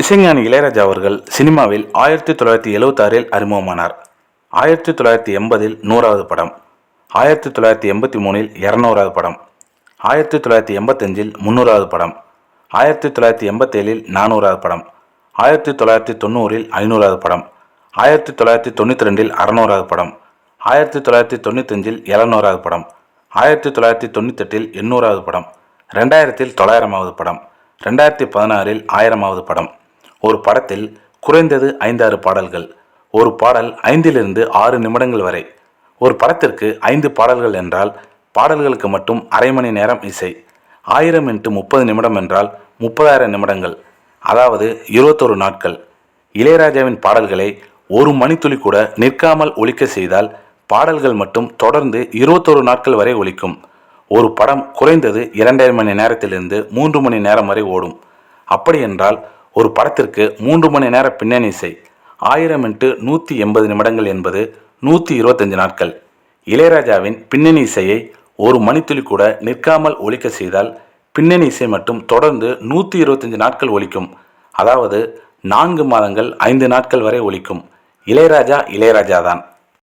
இசைஞானி இளையராஜா அவர்கள் சினிமாவில் ஆயிரத்தி தொள்ளாயிரத்தி எழுவத்தாறில் அறிமுகமானார். ஆயிரத்தி தொள்ளாயிரத்தி எண்பதில் நூறாவது படம். ஆயிரத்தி தொள்ளாயிரத்தி எண்பத்தி மூணில் இரநூறாவது படம். ஆயிரத்தி தொள்ளாயிரத்தி எண்பத்தஞ்சில் முந்நூறாவது படம். ஆயிரத்தி தொள்ளாயிரத்தி எண்பத்தேழில் நானூறாவது படம். ஆயிரத்தி தொள்ளாயிரத்தி தொண்ணூறில் ஐநூறாவது படம். ஆயிரத்தி தொள்ளாயிரத்தி தொண்ணூற்றி ரெண்டில் அறநூறாவது படம். ஆயிரத்தி தொள்ளாயிரத்தி தொண்ணூத்தஞ்சில் எழுநூறாவது படம். ஆயிரத்தி தொள்ளாயிரத்தி தொண்ணூத்தெட்டில் எண்ணூறாவது படம். ரெண்டாயிரத்தில் தொள்ளாயிரமாவது படம். ரெண்டாயிரத்தி பதினாறில் ஆயிரமாவது படம். ஒரு படத்தில் குறைந்தது ஐந்தாறு பாடல்கள் ஒரு பாடல் ஐந்திலிருந்து ஆறு நிமிடங்கள் வரை. ஒரு படத்திற்கு ஐந்து பாடல்கள் என்றால் பாடல்களுக்கு மட்டும் அரை மணி நேரம் இசை ஆயிரம் இன்ட்டு முப்பது நிமிடம் என்றால் முப்பதாயிரம் நிமிடங்கள் அதாவது இருபத்தொரு நாட்கள். இளையராஜாவின் பாடல்களை ஒரு மணித்துளி கூட நிற்காமல் ஒழிக்க செய்தால் பாடல்கள் மட்டும் தொடர்ந்து இருபத்தொரு நாட்கள் வரை ஒழிக்கும் ஒரு படம் குறைந்தது இரண்டரை மணி நேரத்திலிருந்து மூன்று மணி நேரம் வரை ஓடும். அப்படி என்றால் ஒரு படத்திற்கு மூன்று மணி நேர பின்னணி இசை ஆயிரம் இன்ட்டு நூற்றி எண்பது நிமிடங்கள் என்பது நூற்றி இருபத்தஞ்சு நாட்கள். இளையராஜாவின் பின்னணி இசையை ஒரு மணித்துளி கூட நிற்காமல் ஒழிக்க செய்தால் பின்னணி இசை மட்டும் தொடர்ந்து நூற்றி இருபத்தஞ்சு நாட்கள் ஒலிக்கும். அதாவது நான்கு மாதங்கள் ஐந்து நாட்கள் வரை ஒழிக்கும் இளையராஜா இளையராஜா தான்